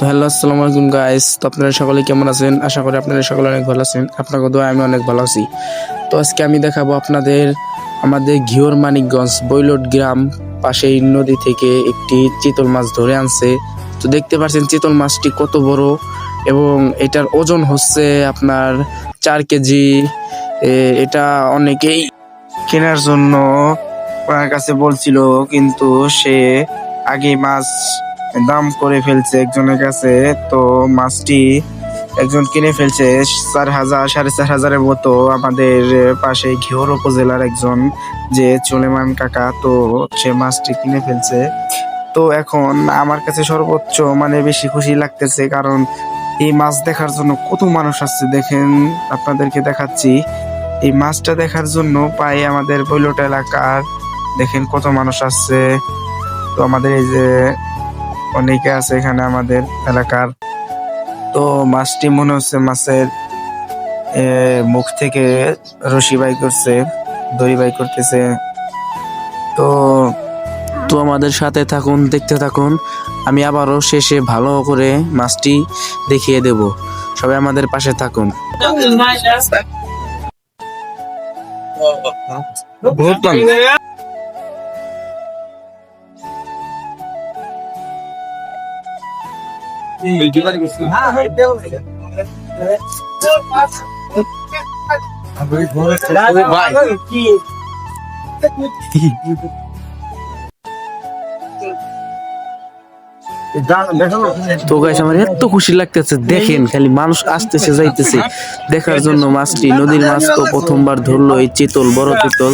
তো হ্যালো, আসসালামু আলাইকুম গাইস তো আপনারা সকলে কেমন আছেন? আশা করি আপনারা সকলে অনেক ভালো আছেন। আপনাকে দোয়া, আমি অনেক ভালো আছি। তো আজকে আমি দেখাবো আপনাদের আমাদের ঘিওর মানিকগঞ্জ বৈলট গ্রাম পাশেই নদী থেকে একটি চিতল মাছ ধরে আনছে। তো দেখতে পাচ্ছেন চিতল মাছটি কত বড় এবং এটার ওজন হচ্ছে আপনার চার কেজি। এটা অনেকেই কেনার জন্য ওনার কাছে বলছিল, কিন্তু সে আগে মাছ দাম করে ফেলছে একজনের কাছে। তো মাছটি একজন কিনে ফেলছে চার হাজার, সাড়ে চার হাজারের মতো। আমাদের পাশে ঘিওর উপজেলার একজন যে চলেমান কাকা, তো সে মাছটি কিনে ফেলছে। তো এখন আমার কাছে সর্বোচ্চ মানে বেশি খুশি লাগতেছে কারণ এই মাছ দেখার জন্য কত মানুষ আসছে দেখেন, আপনাদেরকে দেখাচ্ছি। এই মাছটা দেখার জন্য প্রায় আমাদের বৈলট এলাকার দেখেন কত মানুষ আসছে। তো আমাদের এই যে অনেকে আছে এখানে আমাদের এলাকার। তো মাছটি মনে হচ্ছে মাছের এ, মুখ থেকে রশি বাই করছে দড়ি বাই করতেছে। তো তো আমাদের সাথে থাকুন দেখতে থাকুন। আমি আবারও শেষে ভালো করে মাছটি দেখিয়ে দেব। সবাই আমাদের পাশে থাকুন। তো গাইস আমার এত খুশি লাগতেছে। দেখেন, খালি মানুষ আসতেছে, যাইতেছে। দেখার জন্য মাছটি, নদীর মাছ তো প্রথমবার ধরলো এই চিতল, বড় চিতল।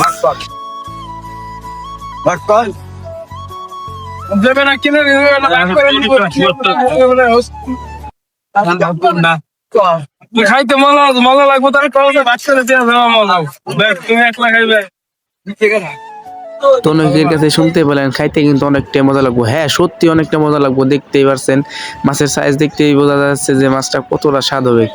খাইতে মজা মজা লাগবে তাহলে কবে বাচ্চারা দেওয়া দেওয়া মজা দেখ তুমি একলা খাইবে। তো অনেকের কাছে শুনতে পেলেন খাইতে কিন্তু অনেকটা মজা লাগবো। হ্যাঁ সত্যি অনেকটা মজা লাগবো দেখতেই পারছেন। মাছের সাইজ দেখতেই বোঝা যাচ্ছে যে মাছটা কতটা স্বাদ হবে।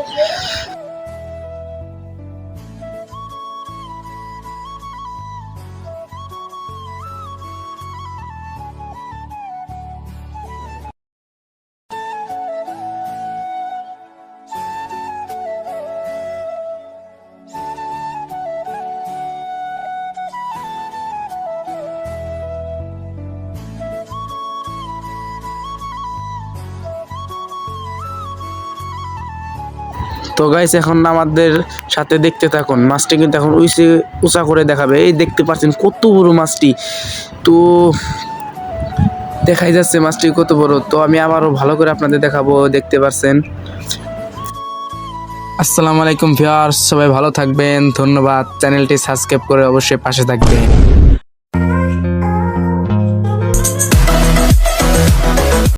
তো গাইস এখন আমাদের সাথে দেখতে থাকুন। মাছটি কিন্তু এখন উইসে উঁচা করে দেখাবে। এই দেখতে পাচ্ছেন কত বড় মাছটি। তো দেখাই যাচ্ছে মাছটি কত বড়। তো আমি আবারও ভালো করে আপনাদের দেখাবো, দেখতে পাচ্ছেন আসসালামু আলাইকুম ভিউয়ার্স, সবাই ভালো থাকবেন। ধন্যবাদ। চ্যানেলটি সাবস্ক্রাইব করে অবশ্যই পাশে থাকবেন।